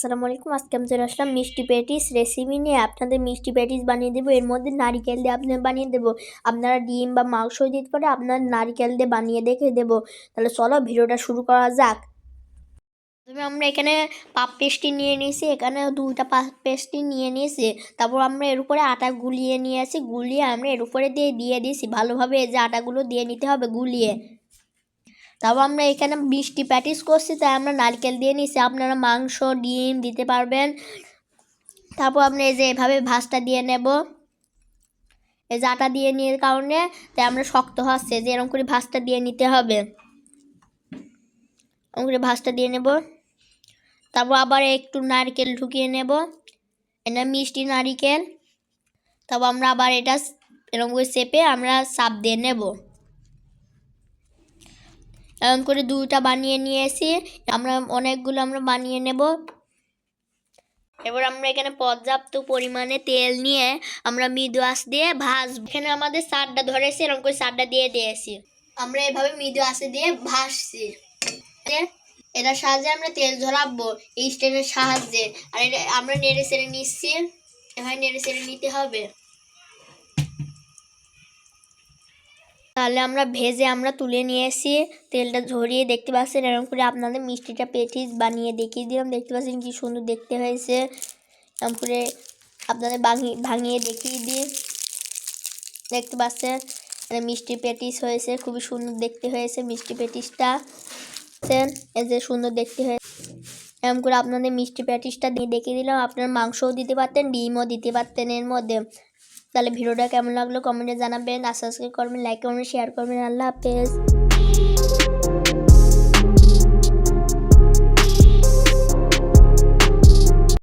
আসসালামু আলাইকুম। আজকে আমি চলে আসলাম মিষ্টি প্যাটিস রেসিপি নিয়ে। আপনাদের মিষ্টি প্যাটিস বানিয়ে দেবো। এর মধ্যে নারিকেল দিয়ে আপনার বানিয়ে দেবো। আপনারা ডিম বা মাংস দিতে পারে আপনার নারিকেল দিয়ে বানিয়ে দেখে দেবো। তাহলে চলো ভিডিওটা শুরু করা যাক। প্রথমে আমরা এখানে পাপ পেস্ট্রি নিয়ে নিয়েছি। এখানে দুইটা পাপ পেস্ট্রি নিয়ে নিয়েছি। তারপর আমরা এর উপরে আটা গুলিয়ে নিয়ে আসি গুলিয়ে আমরা এর উপরে দিয়ে দিয়ে দিয়েছি। ভালোভাবে যে আটাগুলো দিয়ে নিতে হবে গুলিয়ে। তারপর আমরা এখানে মিষ্টি প্যাটিস করছি, তাই আমরা নারকেল দিয়ে নিচ্ছি আপনারা মাংস, ডিম দিতে পারবেন। তারপর আমরা এই যে এভাবে ভাজটা দিয়ে নেব। এই যে আটা দিয়ে নিয়ে কারণে, তাই আমরা শক্ত হচ্ছে যে এরকম করে ভাজটা দিয়ে নিতে হবে। এরকম করে ভাজটা দিয়ে নেব। তারপর আবার একটু নারকেল ঢুকিয়ে নেব। এটা মিষ্টি নারিকেল। তারপর আমরা আবার এটা এরকম করে চেপে আমরা চাপ দিয়ে নেব। এরকম করে দুইটা বানিয়ে নিয়েছি। আমরা অনেকগুলো আমরা বানিয়ে নেব। এবার আমরা এখানে পর্যাপ্ত পরিমাণে তেল নিয়ে আমরা মৃদু আঁচ দিয়ে ভাজবো। এখানে আমাদের সারটা ধরেছি, এরকম করে সারটা দিয়ে দিয়েছি। আমরা এভাবে মৃদু আঁচে দিয়ে ভাসছি এটার সাহায্যে আমরা তেল ঝরাবো এই স্টেনের সাহায্যে। আর এটা আমরা নেড়ে চেড়ে নিচ্ছি। এভাবে নেড়ে চেড়ে নিতে হবে। তাহলে আমরা ভেজে আমরা তুলে নিয়ে এসি তেলটা ঝরিয়ে দেখতে পাচ্ছেন, এরকম করে আপনাদের মিষ্টিটা পেটিস বানিয়ে দেখিয়ে দিলাম। দেখতে পাচ্ছেন কি সুন্দর দেখতে হয়েছে। এরকম করে আপনাদের ভাঙিয়ে ভাঙিয়ে দেখিয়ে দিয়ে দেখতে পাচ্ছেন মিষ্টি পেটিস হয়েছে, খুবই সুন্দর দেখতে হয়েছে মিষ্টি পেটিসটা। এই যে সুন্দর দেখতে হয়েছে এরকম করে আপনাদের মিষ্টি প্যাটিসটা দিয়ে দেখিয়ে দিলাম। আপনার মাংসও দিতে পারতেন, ডিমও দিতে পারতেন এর মধ্যে। তাহলে ভিডিওটা কেমন লাগল কমেন্টে জানাবেন। আর সাবস্ক্রাইব করবেন লাইক করবেন শেয়ার করবেন। আল্লাহ হাফেজ।